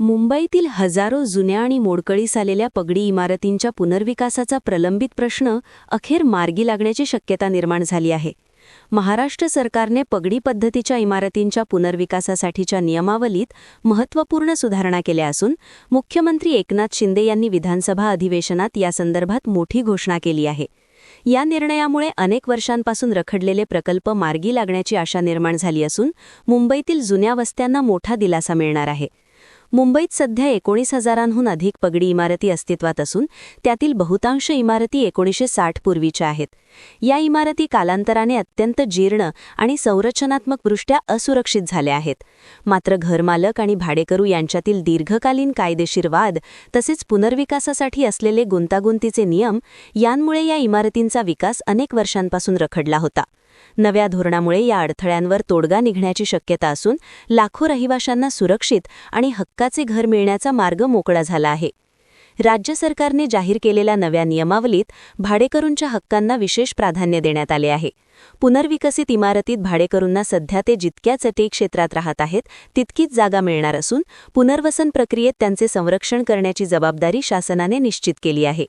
मुंबईतील हजारो जुन्या आणि मोडकळीस आलेल्या पगडी इमारतींच्या पुनर्विकासाचा प्रलंबित प्रश्न अखेर मार्गी लागण्याची शक्यता निर्माण झाली आहे. महाराष्ट्र सरकारने पगडी पद्धतीच्या इमारतींच्या पुनर्विकासासाठीच्या नियमावलीत महत्त्वपूर्ण सुधारणा केल्या असून मुख्यमंत्री एकनाथ शिंदे यांनी विधानसभा अधिवेशनात यासंदर्भात मोठी घोषणा केली आहे. या निर्णयामुळे अनेक वर्षांपासून रखडलेले प्रकल्प मार्गी लागण्याची आशा निर्माण झाली असून मुंबईतील जुन्या वस्त्यांना मोठा दिलासा मिळणार आहे. मुंबईत सध्या एकोणीस हजारांहून अधिक पगडी इमारती अस्तित्वात असून त्यातील बहुतांश इमारती एकोणीसशे साठ पूर्वीच्या आहेत. या इमारती कालांतराने अत्यंत जीर्ण आणि संरचनात्मकदृष्ट्या असुरक्षित झाल्या आहेत. मात्र घरमालक आणि भाडेकरू यांच्यातील दीर्घकालीन कायदेशीर वाद तसेच पुनर्विकासासाठी असलेले गुंतागुंतीचे नियम यांमुळे या इमारतींचा विकास अनेक वर्षांपासून रखडला होता. नव्या धोरणामुळे या अडथळ्यांवर तोडगा निघण्याची शक्यता असून लाखो रहिवाशांना सुरक्षित आणि हक्काचे घर मिळण्याचा मार्ग मोकळा झाला आहे. राज्य सरकारने जाहीर केलेल्या नव्या नियमावलीत भाडेकरूंच्या हक्कांना विशेष प्राधान्य देण्यात आले आहे. पुनर्विकसित इमारतीत भाडेकरूंना सध्या ते जितक्या चटई क्षेत्रात राहत आहेत तितकीच जागा मिळणार असून पुनर्वसन प्रक्रियेत त्यांचे संरक्षण करण्याची जबाबदारी शासनाने निश्चित केली आहे.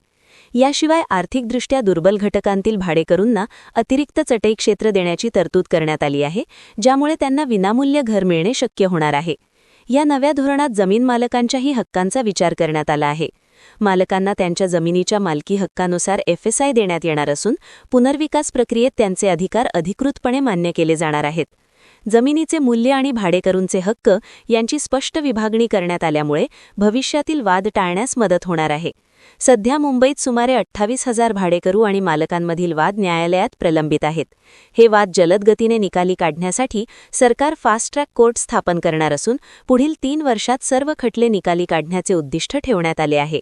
याशिवाय आर्थिकदृष्ट्या दुर्बल घटकांतील भाडेकरूंना अतिरिक्त चटई क्षेत्र देण्याची तरतूद करण्यात आली आहे ज्यामुळे त्यांना विनामूल्य घर मिळणे शक्य होणार आहे. या नव्या धोरणात जमीन मालकांच्याही हक्कांचा विचार करण्यात आला आहे. मालकांना त्यांच्या जमिनीच्या मालकी हक्कानुसार एफएसआय देण्यात येणार असून पुनर्विकास प्रक्रियेत त्यांचे अधिकार अधिकृतपणे मान्य केले जाणार आहेत. जमिनीचे मूल्य आणि भाडेकरूंचे हक्क यांची स्पष्ट विभागणी करण्यात आल्यामुळे भविष्यातील वाद टाळण्यास मदत होणार आहे. सध्या मुंबईत सुमारे अठ्ठावीस हजार भाडेकरू आणि मालकांमधील वाद न्यायालयात प्रलंबित आहेत. हे वाद जलद गतीने निकाली काढण्यासाठी सरकार फास्ट ट्रॅक कोर्ट स्थापन करणार असून पुढील तीन वर्षात सर्व खटले निकाली काढण्याचे उद्दिष्ट ठेवण्यात आले आहे.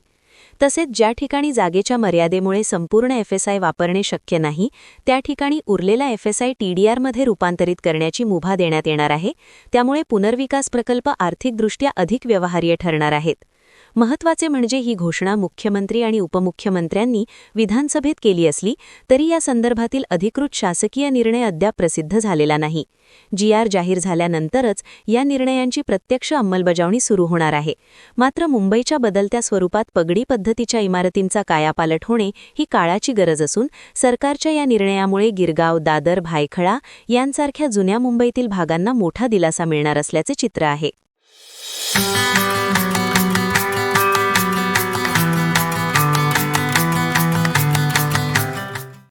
तसेच ज्या ठिकाणी जागेच्या मर्यादेमुळे संपूर्ण एफएसआय वापरणे शक्य नाही त्या ठिकाणी उरलेला एफएसआय टीडीआरमध्ये रूपांतरित करण्याची मुभा देण्यात येणार आहे. त्यामुळे पुनर्विकास प्रकल्प आर्थिकदृष्ट्या अधिक व्यवहार्य ठरणार आहेत. महत्त्वाचे म्हणजे ही घोषणा मुख्यमंत्री आणि उपमुख्यमंत्र्यांनी विधानसभेत केली असली तरी या संदर्भातील अधिकृत शासकीय निर्णय अद्याप प्रसिद्ध झालेला नाही. जी आर जाहीर झाल्यानंतरच या निर्णयांची प्रत्यक्ष अंमलबजावणी सुरू होणार आहे. मात्र मुंबईच्या बदलत्या स्वरूपात पगडी पद्धतीच्या इमारतींचा कायापालट होणे ही काळाची गरज असून सरकारच्या या निर्णयामुळे गिरगाव दादर भायखळा यांसारख्या जुन्या मुंबईतील भागांना मोठा दिलासा मिळणार असल्याचे चित्र आहे.